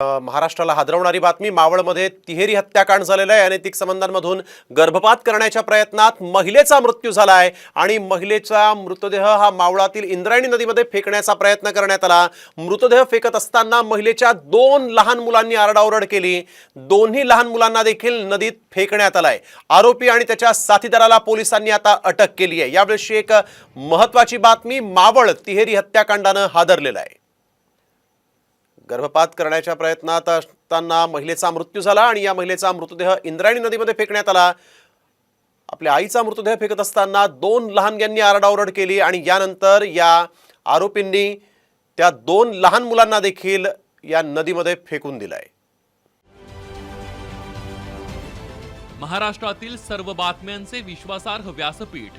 महाराष्ट्राला हादरवणारी बातमी मावळमध्ये तिहेरी हत्याकांड झालेलं आहे. अनैतिक संबंधांमधून गर्भपात करण्याच्या प्रयत्नात महिलेचा मृत्यू झाला आहे आणि महिलेचा मृतदेह हा मावळातील इंद्रायणी नदीमध्ये फेकण्याचा प्रयत्न करण्यात आला. मृतदेह फेकत असताना महिलेच्या दोन लहान मुलांनी आरडाओरड केली. दोन्ही लहान मुलांना देखील नदीत फेकण्यात आलाय. आरोपी आणि त्याच्या साथीदाराला पोलिसांनी आता अटक केली आहे. यावेळी एक महत्वाची बातमी मावळ तिहेरी हत्याकांडानं हादरलेलं आहे. गर्भपात करण्याच्या प्रयत्नात असताना महिलेचा मृत्यू झाला आणि या महिलेचा मृतदेह इंद्रायणी नदीमध्ये फेकण्यात आला. आपल्या आईचा मृतदेह फेकत असताना दोन लहानग्यांनी आरडाओरड केली आणि यानंतर या आरोपींनी त्या दोन लहान मुलांना देखील या नदीमध्ये फेकून दिलाय. महाराष्ट्रातील सर्व बातम्यांचे विश्वासार्ह व्यासपीठ.